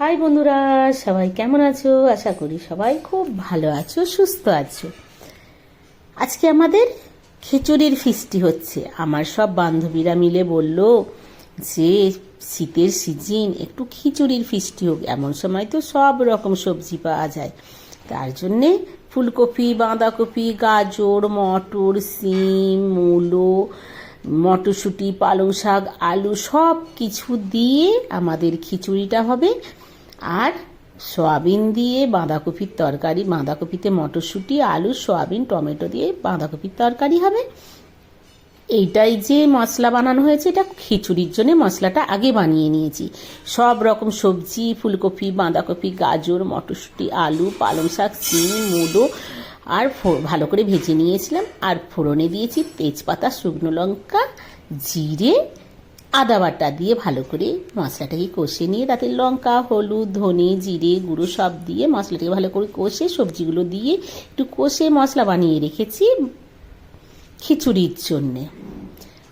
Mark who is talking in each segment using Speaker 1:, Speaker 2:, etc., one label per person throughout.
Speaker 1: High বন্ধুরা, সবাই কেমন আছো? আশা করি সবাই খুব ভালো আছো, সুস্থ আছো। আজকে আমাদের খিচুড়ির ফিস্টি হচ্ছে। আমার সব বান্ধবীরা মিলে বলল যে, শীতের সিজন একটু খিচুড়ির ফিস্টি হোক। এমন সময় তো সব রকম সবজি পাওয়া যায়। তার জন্যে ফুলকপি, বাঁধাকপি, গাজর, মটর, সিম, মূলো, মটরশুঁটি পালং শাক আলু সব কিছু দিয়ে আমাদের খিচুড়িটা হবে। আর সয়াবিন দিয়ে বাঁধাকপির তরকারি, বাঁধাকপিতে মটরশুঁটি, আলু, সয়াবিন, টমেটো দিয়ে বাঁধাকপির তরকারি হবে। এইটাই যে মশলা বানানো হয়েছে, এটা খিচুড়ির জন্য মশলাটা আগে বানিয়ে নিয়েছি। সব রকম সবজি, ফুলকপি, বাঁধাকপি, গাজর, মটরশুঁটি, আলু, পালং শাক, চিনি মুডো আর ভালো করে ভেজে নিয়েছিলাম। আর ফোড়নে দিয়েছি তেজপাতা, শুকনো লঙ্কা, জিরে আদা বাটা দিয়ে ভালো করে মশলাটাকে কষে নিয়ে, তাতে লঙ্কা, হলুদ, ধনে, জিরে, গুঁড়ো সব দিয়ে মশলাটাকে ভালো করে কষে সবজিগুলো দিয়ে একটু কষে মশলা বানিয়ে রেখেছি খিচুড়ির জন্যে।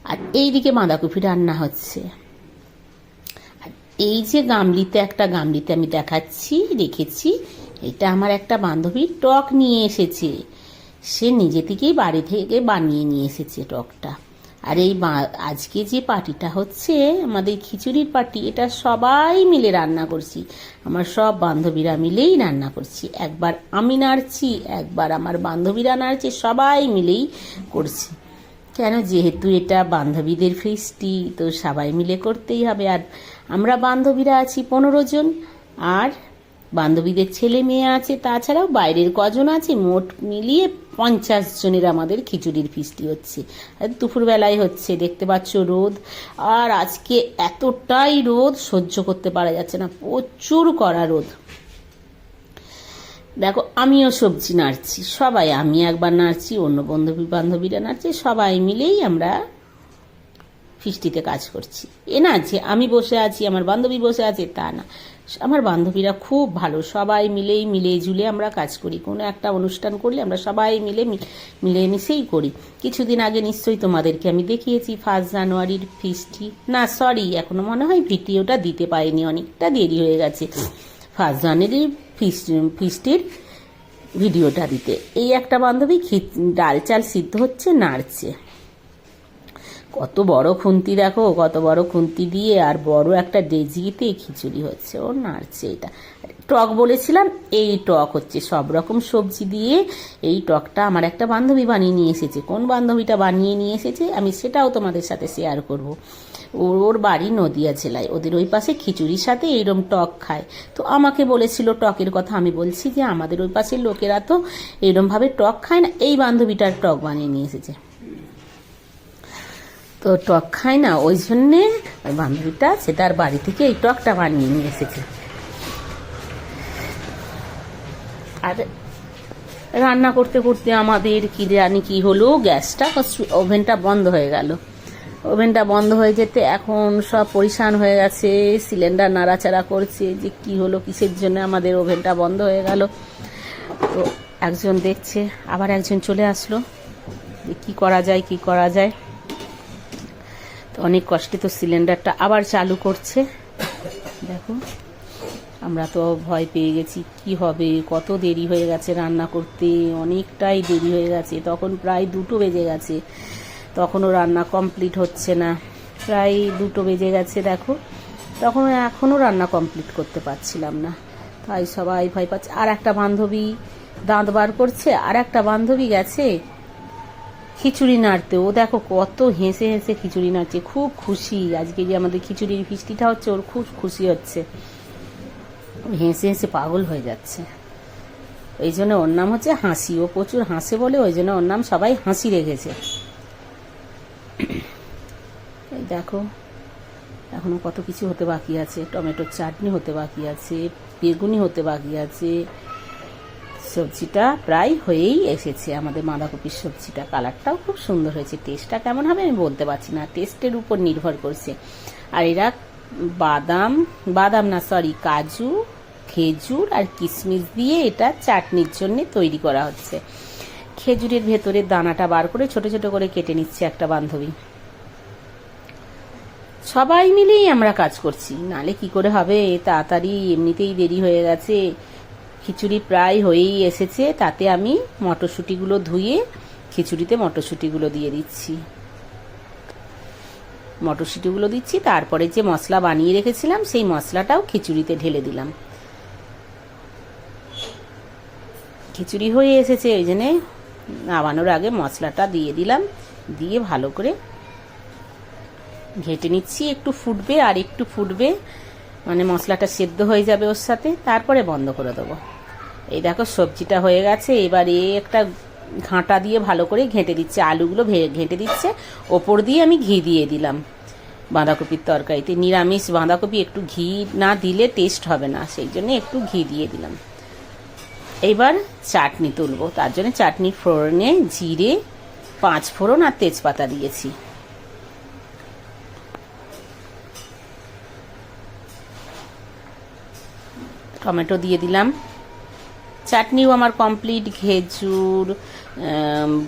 Speaker 1: আর এইদিকে বাঁধাকপি রান্না হচ্ছে। আর এই যে গামলিতে, একটা গামলিতে আমি দেখাচ্ছি, রেখেছি, এটা আমার একটা বান্ধবী টক নিয়ে এসেছে। সে নিজে থেকেই বাড়ি থেকে বানিয়ে নিয়ে এসেছে টকটা। আর এই আজকে যে পার্টিটা হচ্ছে, আমাদের খিচুড়ির পার্টি, এটা সবাই মিলে রান্না করছি। আমার সব বান্ধবীরা মিলেই রান্না করছি। একবার আমি নাড়ছি, একবার আমার বান্ধবীরা নাড়ছে, সবাই মিলেই করছি। কেন? যেহেতু এটা বান্ধবীদের ফিস্টি, তো সবাই মিলে করতেই হবে। আর আমরা বান্ধবীরা আছি পনেরো জন, আর বান্ধবীদের ছেলে মেয়ে আছে, তাছাড়াও বাইরের কজন আছে, মোট মিলিয়ে পঞ্চাশ জনের আমাদের খিচুড়ির ফিস্টি হচ্ছে। দুপুরবেলায় হচ্ছে, দেখতে পাচ্ছ রোদ। আর আজকে এতটাই রোদ, সহ্য করতে পারা যাচ্ছে না, প্রচুর কড়া রোদ। দেখো, আমিও সবজি নাড়ছি, সবাই, আমি একবার নাড়ছি, অন্য বান্ধবী বান্ধবীরা নাড়ছে, সবাই মিলেই আমরা ফিস্টিতে কাজ করছি। এ না যে আমি বসে আছি, আমার বান্ধবী বসে আছে, তা না। আমার বান্ধবীরা খুব ভালো। সবাই মিলেই মিলে ঝুলে আমরা কাজ করি। কোনো একটা অনুষ্ঠান করলে আমরা সবাই মিলে মিলেমিশেই করি। কিছুদিন আগে নিশ্চয়ই তোমাদেরকে আমি দেখিয়েছি, ফার্স্ট জানুয়ারির ফিস্টি। না, সরি, এখনও মনে হয় ভিডিওটা দিতে পারিনি, অনেকটা দেরি হয়ে গেছে। ফার্স্ট জানুয়ারির ফিস্ট ফিস্টির ভিডিওটা দিতে। এই একটা বান্ধবী ডাল চাল সিদ্ধ হচ্ছে, নাড়ছে। কত বড় খুন্তি দেখো, কত বড় খুন্তি দিয়ে আর বড় একটা ডেজিতে খিচুড়ি হচ্ছে। ও নাড়ছে এটা। টক বলেছিলাম, এই টক হচ্ছে। সব রকম সবজি দিয়ে এই টকটা আমার একটা বান্ধবী বানিয়ে নিয়ে এসেছে। কোন বান্ধবীটা বানিয়ে নিয়ে এসেছে, আমি সেটাও তোমাদের সাথে শেয়ার করব। ওর ওর বাড়ি নদিয়া জেলায়। ওদের ওই পাশে খিচুড়ির সাথে এইরকম টক খায়। তো আমাকে বলেছিল টকের কথা, আমি বলছি যে আমাদের ওই পাশের লোকেরা তো এরমভাবে টক খায় না। এই বান্ধবীটার টক বানিয়ে নিয়ে এসেছে। তো টক খায় না, ওই জন্যে বান্ধবীটা সে তার বাড়ি থেকে এই টকটা বানিয়ে নিয়ে এসেছে। আর রান্না করতে করতে আমাদের কি জানি কি হলো, গ্যাসটা ওভেনটা বন্ধ হয়ে গেল। ওভেনটা বন্ধ হয়ে যেতে এখন সব পরিশান হয়ে গেছে, সিলিন্ডার নাড়াচাড়া করছে, যে কি হলো, কিসের জন্য আমাদের ওভেনটা বন্ধ হয়ে গেল। তো একজন দেখছে, আবার একজন চলে আসলো, যে কি করা যায়, কি করা যায়। তো অনেক কষ্টে তো সিলিন্ডারটা আবার চালু করছে। দেখো, আমরা তো ভয় পেয়ে গেছি, কি হবে? কত দেরি হয়ে গেছে রান্না করতে, অনেকটাই দেরি হয়ে গেছে, তখন প্রায় দুটো বেজে গেছে। তখনও রান্না কমপ্লিট হচ্ছে না। প্রায় দুটো বেজে গেছে, দেখো। তখন এখনও রান্না কমপ্লিট করতে পারছিলাম না। তাই সবাই ভয় পাচ্ছে। আর একটা বান্ধবী দাঁত বার করছে, আর একটা বান্ধবী গেছে। খিচুড়ি নাড়তে। ও দেখো কত হেসে হেসে খিচুড়ি নাড়ছে। খুব খুশি। আজকে যে আমাদের খিচুড়ির ফিস্টিটা হচ্ছে, ওর খুব খুশি হচ্ছে। হেসে হেসে পাগল হয়ে যাচ্ছে। ওই জন্য ওর নাম হচ্ছে হাসি। ও প্রচুর হাসে বলে, ওই জন্য ওর নাম সবাই হাসি রেখেছে। এই দেখো, এখনও কত কিছু হতে বাকি আছে। টমেটোর চাটনি হতে বাকি আছে, বেগুনি হতে বাকি আছে সবজিটা প্রায় হয়েই এসেছে। আমাদের বাঁধাকপির সবজিটা কালারটাও খুব সুন্দর হয়েছে। টেস্টটা কেমন হবে আমি বলতে পারছি না। টেস্টের উপর নির্ভর করছে। আর এরা বাদাম বাদাম না সরি কাজু, খেজুর আর কিশমিশ দিয়ে এটা চাটনির জন্য তৈরি করা হচ্ছে। খেজুরের ভেতরে দানাটা বার করে ছোট ছোট করে কেটে নিচ্ছে একটা বান্ধবী। সবাই মিলেই আমরা কাজ করছি। নালে কি করে হবে? তাড়াতাড়ি এমনিতেই দেরি হয়ে গেছে। খিচুড়ি প্রায় হয়েই এসেছে, তাতে আমি মটরশুঁটিগুলো ধুয়ে খিচুড়িতে মটরশুঁটিগুলো দিয়ে দিচ্ছি। মটরশুঁটিগুলো দিচ্ছি, তারপরে যে মশলা বানিয়ে রেখেছিলাম, সেই মশলাটাও খিচুড়িতে ঢেলে দিলাম। খিচুড়ি হয়ে এসেছে ওই জন্যে নামানোর আগে মশলাটা দিয়ে দিলাম, দিয়ে ভালো করে ঘেটে নিচ্ছি, একটু ফুটবে আর একটু ফুটবে মানে মশলাটা সেদ্ধ হয়ে যাবে ওর সাথে, তারপরে বন্ধ করে দেবো। এই দেখো, সবজিটা হয়ে গেছে। এবার এ একটা ঘাঁটা দিয়ে ভালো করে ঘেঁটে দিচ্ছে। আলুগুলো ঘেঁটে দিচ্ছে। ওপর দিয়ে আমি ঘি দিয়ে দিলাম বাঁধাকপির তরকারিতে। নিরামিষ বাঁধাকপি একটু ঘি না দিলে টেস্ট হবে না, সেই জন্য একটু ঘি দিয়ে দিলাম। এইবার চাটনি তুলবো। তার জন্য চাটনির ফোড়নে জিরে, পাঁচ ফোড়ন আর তেজপাতা দিয়েছি। টমেটো দিয়ে দিলাম। চাটনিও আমার কমপ্লিট খেজুর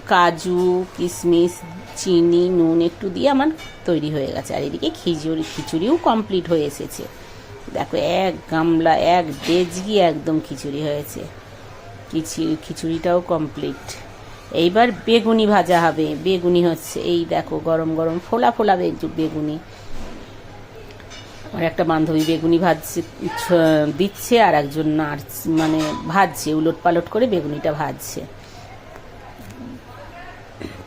Speaker 1: কাজু কিশমিশ চিনি, নুন একটু দিয়ে আমার তৈরি হয়ে গেছে। আর এদিকে খিচুড়ি, খিচুড়িও কমপ্লিট হয়ে এসেছে। দেখো, এক গামলা, এক ডেজগি একদম খিচুড়ি হয়েছে। খিচুড়ি খিচুড়িটাও কমপ্লিট এইবার বেগুনি ভাজা হবে। বেগুনি হচ্ছে, এই দেখো, গরম গরম, ফোলা ফোলা বেগ- বেগুনি। আমার একটা বান্ধবী বেগুনি ভাজছে, দিচ্ছে আর একজন নার্স মানে ভাজছে উলট পালট করে বেগুনিটা ভাজছে।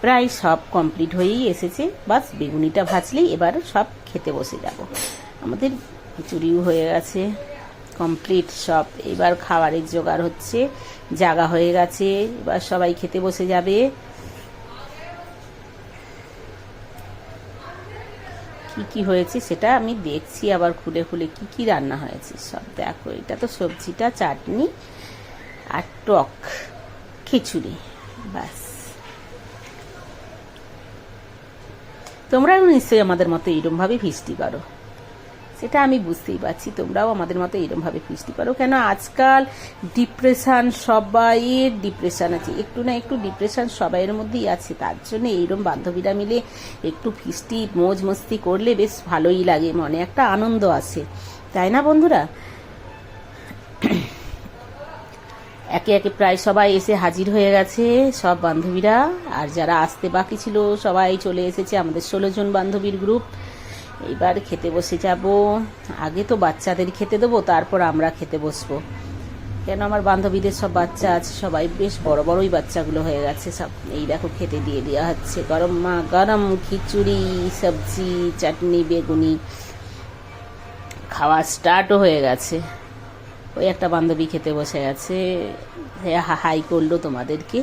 Speaker 1: প্রায় সব কমপ্লিট হয়েই এসেছে, বাস বেগুনিটা ভাজলেই এবার সব খেতে বসে যাব। আমাদের খিচুড়িও হয়ে গেছে কমপ্লিট সব। এবার খাবারের জোগাড় হচ্ছে, জাগা হয়ে গেছে, এবার সবাই খেতে বসে যাবে। কি কি হয়েছে সেটা আমি দেখছি, আবার খুলে খুলে কি কি রান্না হয়েছে, সব দেখো। এটা তো সবজিটা, চাটনি আর টক খিচুড়ি, ব্যাস। তোমরাও নিশ্চয়ই আমাদের মতো এইরমভাবে ফিস্টি করো সেটা আমি বুঝতেই পারছি। তোমরাও আমাদের মতো এরমভাবে ফিস্টি পারো। কেন আজকাল ডিপ্রেশান সবাইয়ের ডিপ্রেশান আছে। একটু না একটু ডিপ্রেশান সবাইয়ের মধ্যেই আছে। তার জন্য এইরম বান্ধবীরা মিলে একটু ফিস্টি, মোজ মস্তি করলে বেশ ভালোই লাগে। মনে একটা আনন্দ আসে তাই না বন্ধুরা? একে একে প্রায় সবাই এসে হাজির হয়ে গেছে, সব বান্ধবীরা। আর যারা আসতে বাকি ছিল, সবাই চলে এসেছে আমাদের ষোলো জন বান্ধবীর গ্রুপ এইবার খেতে বসে যাব। আগে তো বাচ্চাদের খেতে দেবো তারপর আমরা খেতে বসবো। কেন আমার বান্ধবীদের সব বাচ্চা আছে সবাই বেশ বড় বড়ই বাচ্চাগুলো হয়ে গেছে সব। এই দেখো খেতে দিয়ে দেওয়া হচ্ছে গরম মা গরম খিচুড়ি সবজি চাটনি বেগুনি। খাওয়া স্টার্টও হয়ে গেছে। ওই একটা বান্ধবী খেতে বসে গেছে। হ্যাঁ, হাই করল তোমাদেরকে।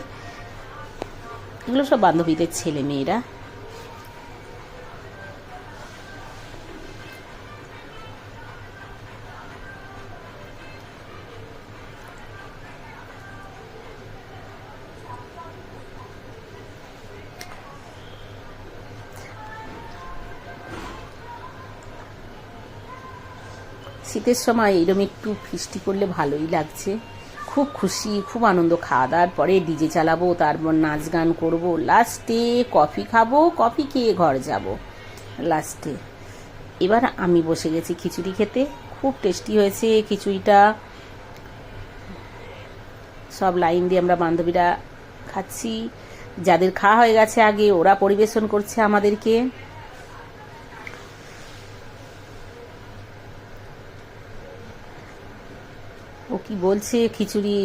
Speaker 1: এগুলো সব বান্ধবীদের ছেলে মেয়েরা। শীতের সময় এরম একটু ফিস্টি করলে ভালোই লাগছে। খুব খুশি, খুব আনন্দ। খাওয়া দাওয়ার পরে ডিজে চালাবো তারপর নাচ গান করব। লাস্টে কফি খাব, কফি খেয়ে ঘর যাব। লাস্টে। এবার আমি বসে গেছি খিচুড়ি খেতে। খুব টেস্টি হয়েছে খিচুড়িটা। সব লাইন দিয়ে আমরা বান্ধবীরা খাচ্ছি। যাদের খাওয়া হয়ে গেছে আগে, ওরা পরিবেশন করছে আমাদেরকে। ও কি বলছে? খিচুড়ি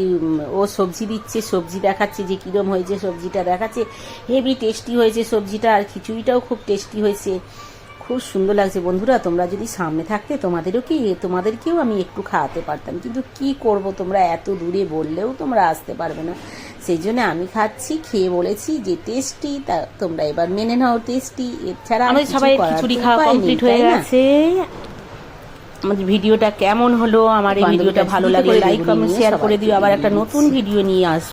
Speaker 1: ও সবজি দিচ্ছে সবজি দেখাচ্ছে যে কিরম হয়েছে সবজিটা দেখাচ্ছে। হেভি টেস্টি হয়েছে সবজিটা আর খিচুড়িটাও খুব টেস্টি হয়েছে। খুব সুন্দর লাগছে বন্ধুরা তোমরা যদি সামনে থাকতে তোমাদেরও কি তোমাদেরকেও আমি একটু খাওয়াতে পারতাম। কিন্তু কি করব তোমরা এত দূরে বললেও তোমরা আসতে পারবে না। সেই জন্য আমি খাচ্ছি খেয়ে বলেছি যে টেস্টি তা তোমরা এবার মেনে নাও টেস্টি এছাড়া
Speaker 2: আমাদের সবাই খিচুড়ি খাওয়া কমপ্লিট হয়ে গেছে। আমাদের ভিডিওটা কেমন হলো? আমার এই ভিডিওটা ভালো
Speaker 1: লাগে
Speaker 2: লাগলে লাইক কমেন্ট শেয়ার করে দিও। আবার একটা নতুন ভিডিও নিয়ে আস